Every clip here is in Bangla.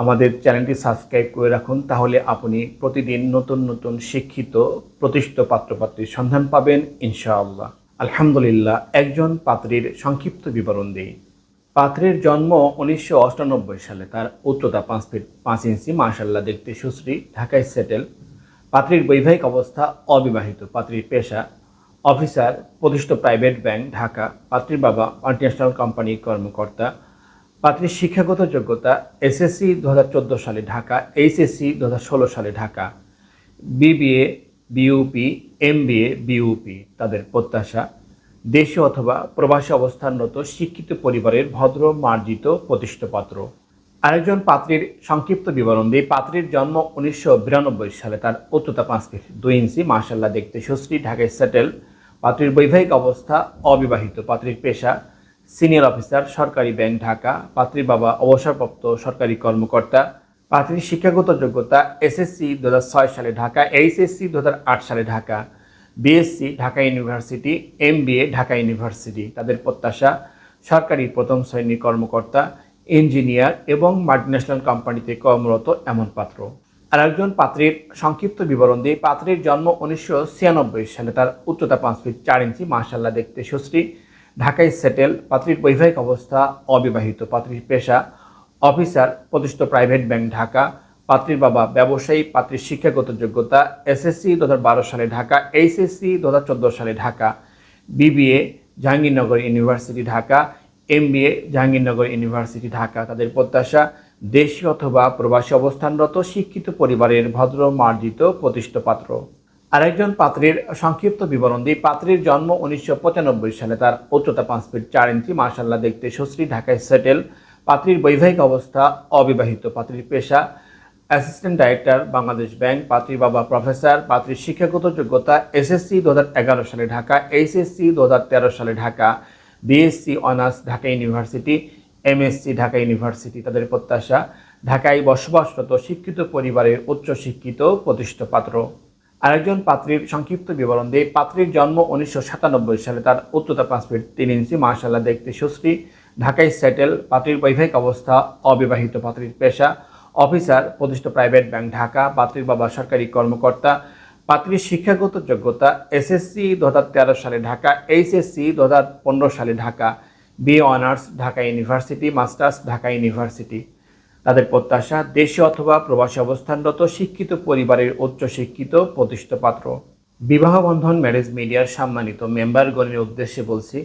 আমাদের চ্যানেলটি সাবস্ক্রাইব করে রাখুন, তাহলে আপনি প্রতিদিন নতুন নতুন শিক্ষিত, প্রতিষ্ঠিত পাত্রপাত্রীর সন্ধান পাবেন, ইনশাআল্লাহ। আলহামদুলিল্লাহ, একজন পাত্রীর সংক্ষিপ্ত বিবরণ দিই। পাত্রের জন্ম উনিশশো সালে, তার উচ্চতা পাঁচ ফিট পাঁচ ইঞ্চি মার্শাল্লাহ দেখতে সুশ্রী, ঢাকায় সেটেল। পাত্রীর বৈবাহিক অবস্থা অবিবাহিত, পাত্রীর পেশা, অফিসার, প্রতিষ্ঠিত প্রাইভেট ব্যাংক, ঢাকা। পাত্রীর বাবা মাল্টিন্যাশনাল কোম্পানির কর্মকর্তা। পাত্রীর শিক্ষাগত যোগ্যতা এসএসসি দু হাজার চোদ্দ সালে ঢাকা, এইচএসসি দু হাজার ষোলো সালে Dhaka, BBA BUP MBA, BUP তাদের প্রত্যাশা। দেশে অথবা প্রবাসী অবস্থানরত শিক্ষিত পরিবারের ভদ্র, মার্জিত, প্রতিষ্ঠিত পাত্র। আরেকজন পাত্রীর সংক্ষিপ্ত বিবরণ দিয়ে পাত্রীর জন্ম উনিশশো বিরানব্বই সালে তার উচ্চতা পাঁচ ফিট দুই ইঞ্চি মার্শাল্লাহ দেখতে সুশ্রী, ঢাকায় সেটেল। পাত্রীর বৈবাহিক অবস্থা অবিবাহিত, পাত্রীর পেশা সিনিয়র অফিসার, সরকারি ব্যাংক ঢাকা পাত্রীর বাবা, অবসরপ্রাপ্ত সরকারি কর্মকর্তা, পাত্রীর শিক্ষাগত যোগ্যতা, এসএসসি দু হাজার ছয় সালে ঢাকা, এইচএসসি দু হাজার আট সালে Dhaka, BSc Dhaka university, MBA Dhaka university. তাদের প্রত্যাশা, সরকারি প্রথম শ্রেণির কর্মকর্তা, ইঞ্জিনিয়ার এবং মাল্টিন্যাশনাল কোম্পানিতে কর্মরত এমন পাত্র। আর একজন পাত্রীর সংক্ষিপ্ত বিবরণ দিয়ে পাত্রীর জন্ম উনিশশো ছিয়ানব্বই সালে। তার উচ্চতা পাঁচ ফিট চার ইঞ্চি মার্শাল্লাহ দেখতে সুশ্রী। ঢাকায় সেটেল পাত্রীর বৈবাহিক অবস্থা অবিবাহিত, পাত্রীর পেশা, অফিসার, প্রতিষ্ঠিত প্রাইভেট ব্যাংক ঢাকা, পাত্রীর বাবা ব্যবসায়ী, পাত্রীর শিক্ষাগত যোগ্যতা এসএসসি দু হাজার বারো সালে ঢাকা এইচএসসি দু সালে Dhaka BBA Jahangirnagar university Dhaka MBA Jahangirnagar university Dhaka. তাদের প্রত্যাশা দেশি অথবা প্রবাসী অবস্থানরত, শিক্ষিত পরিবারের ভদ্র, মার্জিত, প্রতিষ্ঠিত পাত্র। আরেকজন পাত্রীর সংক্ষিপ্ত বিবরণ দিই পাত্রীর জন্ম উনিশশো পঁচানব্বই সালে। তার উচ্চতা পাঁচ ফিট চার ইঞ্চি মার্শাল্লাহ দেখতে সুশ্রী, ঢাকায় সেটেল। পাত্রীর বৈবাহিক অবস্থা অবিবাহিত। পাত্রীর পেশা অ্যাসিস্ট্যান্ট ডাইরেক্টর, বাংলাদেশ ব্যাংক। পাত্রীর বাবা প্রফেসর। পাত্রীর শিক্ষাগত যোগ্যতা এসএসসি দু হাজার এগারো সালে ঢাকা, এইচএসসি দু হাজার তেরো সালে Dhaka, BSc honours Dhaka university, MSc Dhaka university. তাদের প্রত্যাশা, ঢাকায় বসবাসরত শিক্ষিত পরিবারের উচ্চশিক্ষিত প্রতিষ্ঠিত পাত্র। আরেকজন পাত্রীর সংক্ষিপ্ত বিবরণ দিয়ে পাত্রীর জন্ম উনিশশো সাতানব্বই সালে তার উচ্চতা পাঁচ ফিট তিন ইঞ্চি মার্শাল্লাহ দেখতে সুশ্রী। ঢাকায় সেটেল, পাত্রীর বৈবাহিক অবস্থা, অবিবাহিত পাত্রীর পেশা। অফিসার, প্রতিষ্ঠিত প্রাইভেট ব্যাংক ঢাকা, পাত্রীর বাবা সরকারি কর্মকর্তা। পাত্রীর শিক্ষাগত যোগ্যতা, এসএসসি দু হাজার তেরো সালে ঢাকা, এইচএসসি দু হাজার পনেরো সালে Dhaka. BA honours, Dhaka university, masters, Dhaka university. তাদের প্রত্যাশা দেশে অথবা প্রবাসী অবস্থানরত শিক্ষিত পরিবারের উচ্চশিক্ষিত প্রতিষ্ঠিত পাত্র। বিবাহ বন্ধন ম্যারেজ মিডিয়ার সম্মানিত মেম্বারগণের উদ্দেশ্যে বলছি,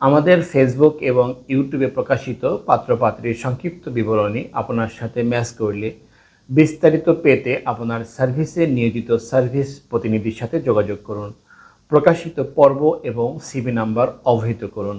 আমাদের ফেসবুক এবং ইউটিউবে প্রকাশিত পাত্রপাত্রীর সংক্ষিপ্ত বিবরণী আপনার সাথে ম্যাচ করলে বিস্তারিত পেতে আপনার সার্ভিসে নিয়োজিত সার্ভিস প্রতিনিধির সাথে যোগাযোগ করুন। প্রকাশিত পর্ব এবং সিবি নাম্বার অবহিত করুন।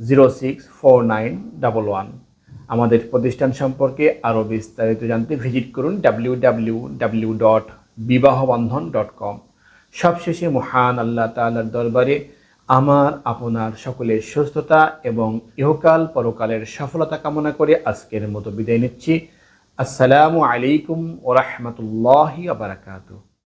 zero six four nine double one আমাদের প্রতিষ্ঠান সম্পর্কে আরও বিস্তারিত জানতে ভিজিট করুন W W W dot Bibahabandhan dot com সবশেষে মহান আল্লাহ তালার দরবারে আমার, আপনার সকলের সুস্থতা এবং ইহকাল পরকালের সফলতা কামনা করে আজকের মতো বিদায় নিচ্ছি। আসসালামু আলাইকুম ওরহমতুল্লাহি আবরাকাতু